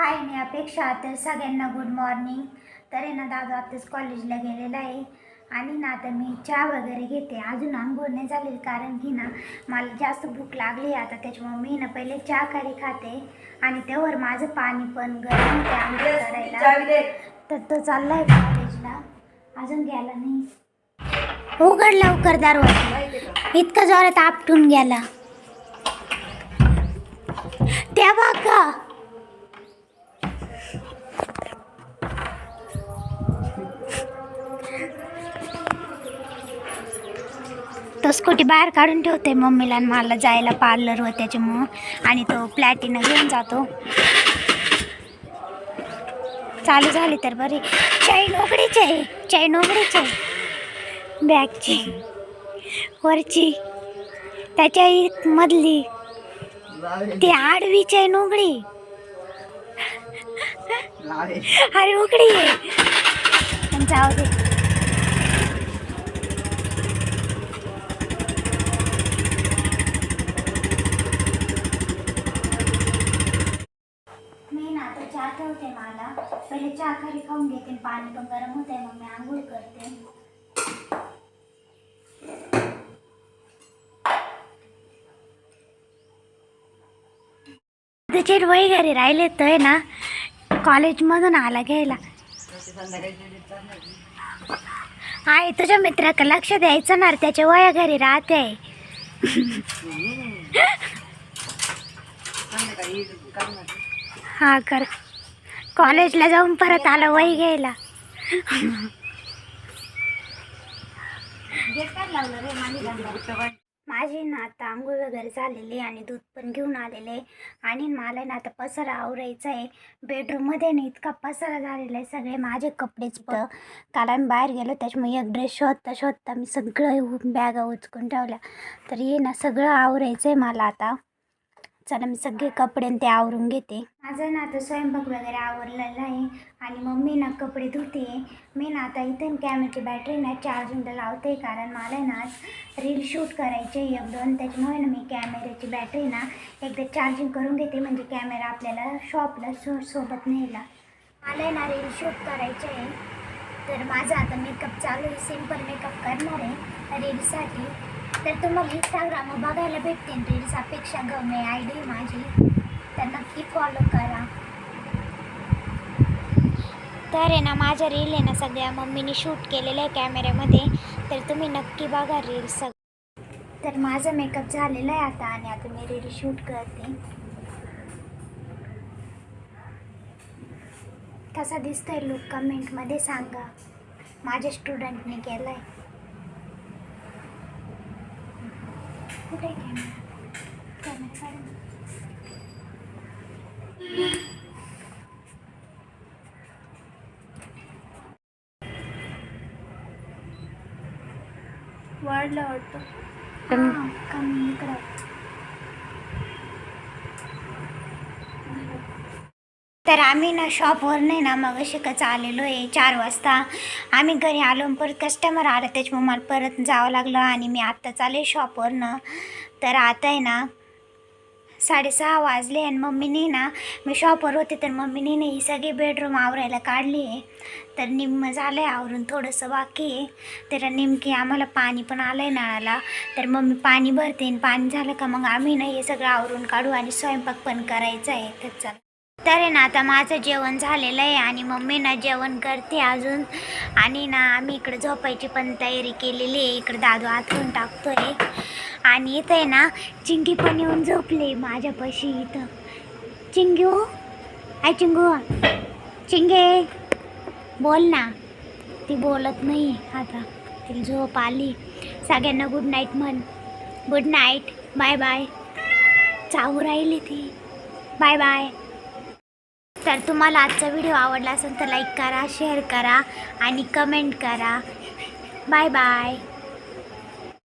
हाय मी अपेक्षा तर सगळ्यांना गुड मॉर्निंग तर आहे ना दादा आत्ताच कॉलेजला गेलेला आहे. आणि ना आता मी चहा वगैरे घेते. अजून आंघोळ नाही झाली कारण की ना मला जास्त भूक लागली आता. त्याच्यामुळे मी ना पहिले चहा खारी खाते. आणि त्यावर माझं पाणी पण गरम होते आंघोळ करायला. तर तो चाललाय कॉलेजला अजून गेला नाही. उघड लवकर दरवाजा. इतका जोरात आपटून गेला. तेव्हा का? तो स्कूटी बाहेर काढून ठेवते मम्मीला आणि मला जायला पार्लरवर त्याच्यामुळं. आणि तो प्लॅटिना घेऊन जातो. चालू झाली तर बरी. चैन उघडीच आहे चैन उघडीच. आहे बॅगची. वरची. त्याच्या मधली. ती आडवी चैन उघडी. अरे उघडी. आहे पण जाऊ दे मी ना आता चहा ठेवते मला पहिले चहा खाली खाऊन घेते पाणी पण गरम होते मग मी आंघोळ करते. वय घरी राहिले तर ना कॉलेजमधून आला घ्यायला. आहे तुझ्या मित्राकडे लक्ष द्यायचं ना त्याच्या वया घरी राहते. हा कर. कॉलेजला जाऊन परत आला वही घ्यायला. माझी ना आता आंघोळ वगैरे झालेली आहे आणि दूध पण घेऊन आलेले. आणि मला ना आता पसारा आवरायचा आहे. बेडरूममध्ये ना इतका पसारा झालेला आहे सगळे माझे कपडेच पण काल आम्ही बाहेर गेलो त्याच्यामुळे एक ड्रेस शोधता शोधता मी सगळं बॅगा उचकून ठेवल्या. तर ये ना सगळं आवरायचं आहे मला आता. चला मी सगळे कपडे आणि ते आवरून घेते. माझं ना आता स्वयंपाक वगैरे आवरलेला आहे आणि मग मी ना कपडे धुते. मी ना आता इथे कॅमेराची बॅटरी ना चार्जिंगला लावते कारण मला ना आज रील शूट करायचे एक दोन. त्याच्यामुळे ना मी कॅमेऱ्याची बॅटरी ना एकदा चार्जिंग करून घेते. म्हणजे कॅमेरा आपल्याला शॉपला सो सोबत न्यायला. मला ना रील शूट करायचे आहे. तर माझा आता मेकअप चालू आहे. सिंपल मेकअप करणार आहे. रीलसाठी तर तुम्हाला इंस्टाग्रामवर बघायला भेटतील रील्स अपेक्षा गमे आय डी माझी. तर नक्की फॉलो करा. तर आहे ना माझ्या रील आहे ना सगळ्या मम्मीने शूट केलेलं आहे कॅमेऱ्यामध्ये तर तुम्ही नक्की बघा रील सग तर माझा मेकअप झालेला आहे आता आणि आता मी रील शूट करते. कसा दिसतोय लुक कमेंटमध्ये सांगा. माझ्या स्टुडंटने केलं आहे कुठे आहे कॅमेरा कॅमेरा काढ ना. वाढला वाटतं. कमी इकडं. तर आम्ही ना शॉपवर नाही ना मग शिकच आलेलो आहे. चार वाजता आम्ही घरी आलो परत कस्टमर आलं. त्याच्यामुळे मला परत जावं लागलं आणि मी आत्ताच आले शॉपवरनं तर आता आहे ना साडेसहा वाजले आणि मम्मीने ना मी शॉपवर होते तर मम्मीने ना ही सगळी बेडरूम आवरायला काढली आहे. तर निम्म झालं आहे आवरून थोडंसं बाकी आहे. तर नेमकी आम्हाला पाणी पण आलं आहे नळाला. तर मम्मी पाणी भरते आणि पाणी झालं का मग आम्ही ना हे सगळं आवरून काढू आणि स्वयंपाक पण करायचा आहे. तर चला. तर आहे ना आता माझं जेवण झालेलं आहे आणि मम्मी ना जेवण करते अजून. आणि ना आम्ही इकडे झोपायची पण तयारी केलेली आहे. इकडे दादू आथरून टाकतोय. आणि इथं आहे ना चिंगी पण येऊन झोपले माझ्यापाशी इथं. चिंगी? हो आय चिंगू. चिंगे बोल ना. ती बोलत नाही आता. तिला झोप आली. सगळ्यांना गुड नाईट म्हण. गुड नाईट बाय बाय चावू राहिली ती. बाय बाय तर तुम्हाला आजचा व्हिडिओ आवडला असेल तर लाईक करा शेअर करा आणि कमेंट करा. Bye bye.